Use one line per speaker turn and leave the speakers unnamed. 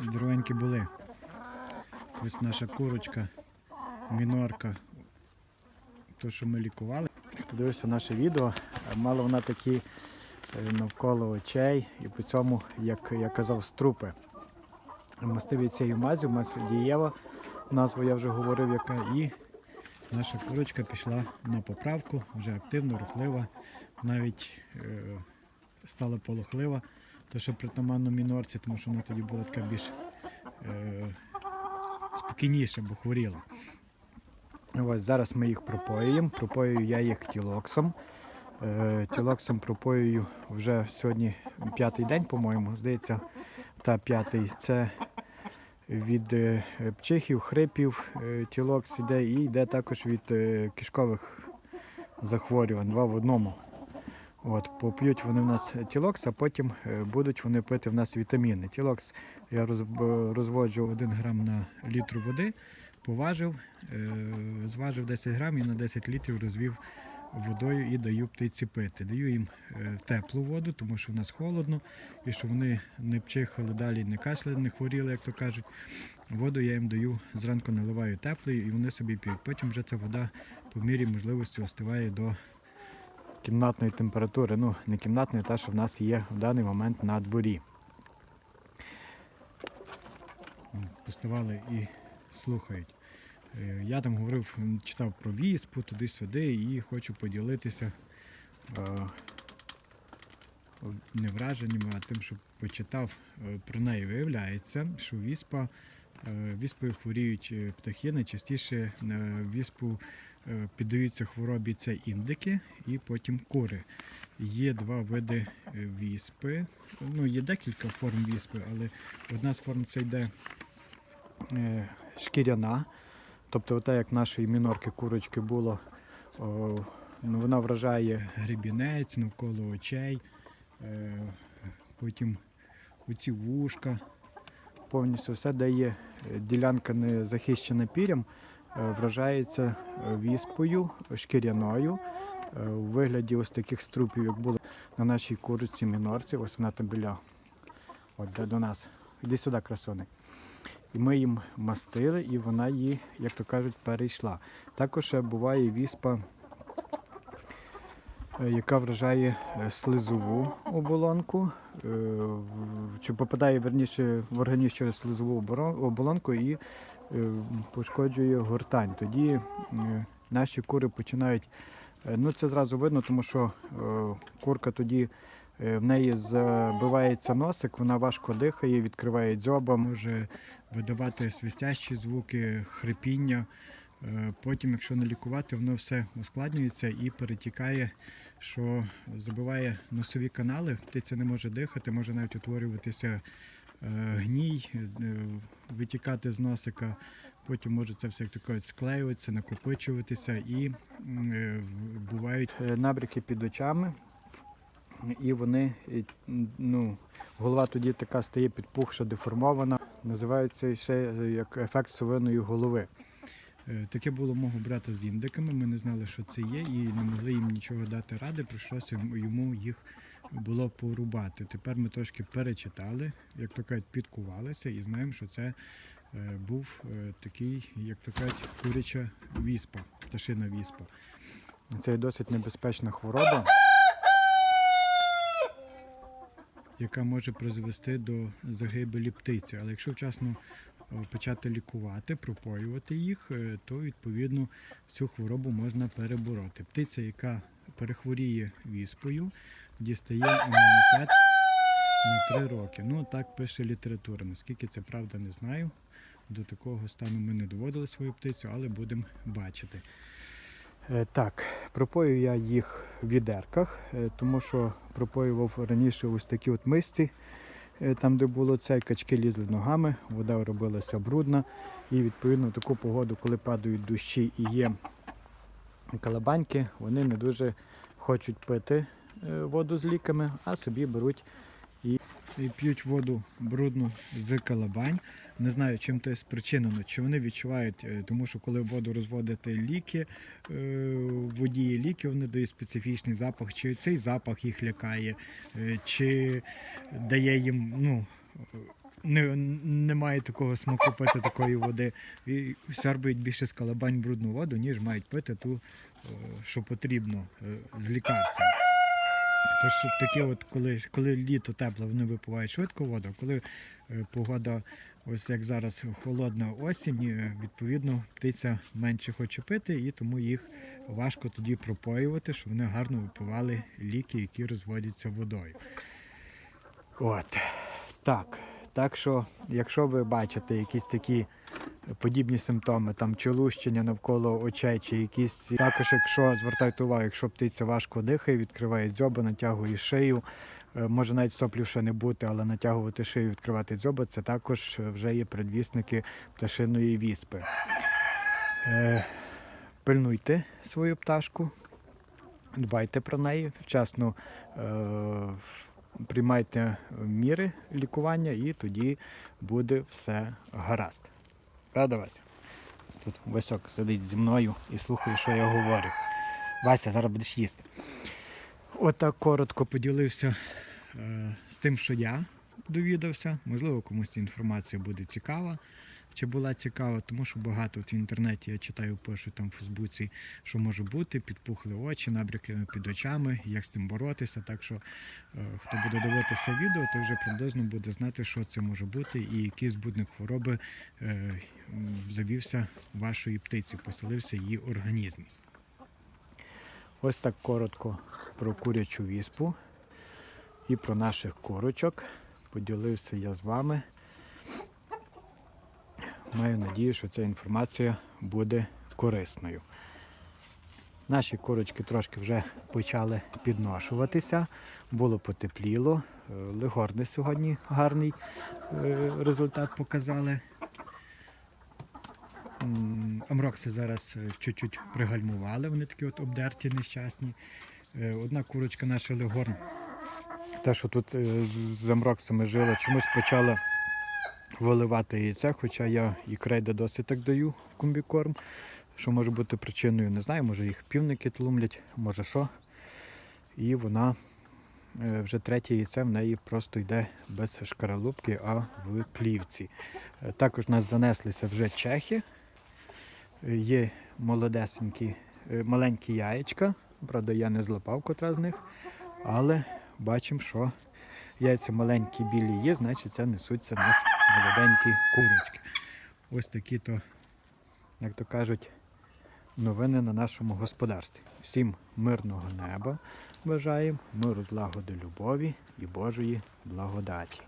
здоровенькі були. Ось наша курочка, мінорка. То, що ми лікували. Хто дивився наше відео, мала вона такі е, навколо очей і по цьому, як я казав, струпи. Мастиві цією мазю, мазь дієва, назву я вже говорив, яка, і наша курочка пішла на поправку, вже активно, рухлива, навіть е, стала полохлива, то що притаманно мінорці, тому що вона тоді була така більш е, спокійніша, бо хворіла. Ось зараз ми їх пропоюємо. Пропоюю я їх тілоксом. Е, тілоксом пропоюю вже сьогодні п'ятий день, по-моєму. Здається, та п'ятий. Це від е, пчихів, хрипів е, тілокс іде і йде також від е, кишкових захворювань, два в одному. От, поп'ють вони в нас тілокс, а потім е, будуть вони пити в нас вітаміни. Тілокс я роз- розводжу 1 грам на літру води, поважив, е, зважив 10 грам і на 10 літрів розвів водою і даю птиці пити. Даю їм е, теплу воду, тому що в нас холодно, і щоб вони не пчихали далі, не кашляли, не хворіли, як то кажуть. Воду я їм даю, зранку наливаю теплою і вони собі п'ють. Потім вже ця вода по мірі можливості остиває до кімнатної температури. Ну, не кімнатної, та, що в нас є в даний момент на дворі. Поставали і слухають. Е, Я там говорив, читав про віспу туди-сюди і хочу поділитися е, не враженнями, а тим, що почитав е, про неї. Виявляється, що віспа, віспою хворіють птахи. Найчастіше на віспу піддаються хворобі це індики і потім кури. Є два види е, віспи. Ну, є декілька форм віспи, але одна з форм це йде е, шкіряна. Тобто, ота, як нашої мінорки курочки було, ну, вона вражає гребінець навколо очей, е, потім оці вушка, повністю все, де є е, ділянка не захищена пір'ям, е, вражається е, віспою шкіряною е, у вигляді ось таких струпів, як було на нашій курочці мінорці. Ось вона там біля от, де до нас. Іди сюди, красоник. І ми їм мастили, і вона її, як то кажуть, перейшла. Також буває віспа, е, яка вражає е, слизову оболонку, е, чи попадає верніше в організм через слизову оболонку і е, пошкоджує гортань. Тоді е, наші кури починають. е, Ну, це зразу видно, тому що е, курка тоді е, в неї забивається носик, вона важко дихає, відкриває дзьоба, може видавати свистящі звуки, хрипіння. Е, Потім, якщо не лікувати, воно все ускладнюється і перетікає, що забиває носові канали. Птиця не може дихати, може навіть утворюватися е, гній, е, витікати з носика. Потім може це все як то кажуть, склеюватися, накопичуватися і е, бувають е, набряки під очами. І вони, е, ну, голова тоді така стає підпухша, деформована. Називається ще е, як ефект совиної голови. Е, Таке було мого брата з індиками. Ми не знали, що це є, і не могли їм нічого дати ради. Прийшлося йому їх було порубати. Тепер ми трошки перечитали, як то кажуть, підкувалися і знаємо, що це е, був е, такий, як то кажуть, куряча віспа, пташина віспа. Це досить небезпечна хвороба, яка може призвести до загибелі птиці. Але якщо вчасно е, почати лікувати, пропоювати їх, то відповідно цю хворобу можна перебороти. Птиця, яка перехворіє віспою, дістає імунітет на 3 роки. Ну так пише література. Наскільки це правда, не знаю. До такого стану ми не доводили свою птицю, але будемо бачити. Е, Так, пропою я їх в відерках, е, тому що пропоював раніше ось такі от мисці, е, там де було це, качки лізли ногами, вода робилася брудна. І відповідно в таку погоду, коли падають дощі і є калабаньки, вони не дуже хочуть пити воду з ліками, а собі беруть і, і п'ють воду брудну з калабань. Не знаю, чим це спричинено, чи вони відчувають, е, тому що коли воду розводити ліки, е, воді є ліки, вони дають специфічний запах, чи цей запах їх лякає, е, чи дає їм ну, не, немає такого смаку пити такої води. І сорбують більше з калабань брудну воду, ніж мають пити ту, е, що потрібно е, з лікарством. Тож таке, от коли, коли літо тепле, вони випивають швидко воду, коли е, погода, ось як зараз холодна осінь, е, відповідно птиця менше хоче пити, і тому їх важко тоді пропоювати, щоб вони гарно випивали ліки, які розводяться водою. От. Так. Так що, якщо ви бачите якісь такі подібні симптоми, там чи лущення навколо очей, чи якісь. Також, якщо звертайте увагу, якщо птиця важко дихає, відкриває дзьоба, натягує шию, е, може навіть соплів ще не бути, але натягувати шию, відкривати дзьоба, це також вже є предвісники пташиної віспи. Е, пильнуйте свою пташку, дбайте про неї, вчасно е, приймайте міри лікування і тоді буде все гаразд. Рада Вася? Тут Васьок сидить зі мною і слухає, що я говорю. Вася, зараз будеш їсти. Отак коротко поділився е, з тим, що я довідався. Можливо, комусь ця інформація буде цікава. Чи була цікава, тому що багато в інтернеті я читаю, пишуть там в Фейсбуці, що може бути, підпухли очі, набряки під очами, як з тим боротися. Так що, е, хто буде дивитися відео, то вже приблизно буде знати, що це може бути і які збудник хвороби е, завівся вашої птиці, поселився її організмі. Ось так коротко про курячу віспу і про наших курочок. Поділився я з вами. Маю надію, що ця інформація буде корисною. Наші курочки трошки вже почали підношуватися, було потепліло. Легорни сьогодні гарний е, результат показали. Амрокси зараз е, чуть-чуть пригальмували, вони такі от обдерті, нещасні. Е, Одна курочка наша легорн, та, що тут е, з- амроксами жила, чомусь почала виливати яйця, хоча я і крейда досить так даю комбікорм. Що може бути причиною, не знаю, може їх півники тлумлять, може що. І вона е, вже третє яйце в неї просто йде без шкаралупки, а в плівці. Е, Також нас занеслися вже чехи. Є молодесенькі, маленькі яєчка. Правда, я не злапав котра з них, але бачимо, що яйця маленькі білі є, значить це несуться в нас молоденькі курочки. Ось такі то, як то кажуть, новини на нашому господарстві. Всім мирного неба бажаємо, миру, злагоди, любові і Божої благодаті.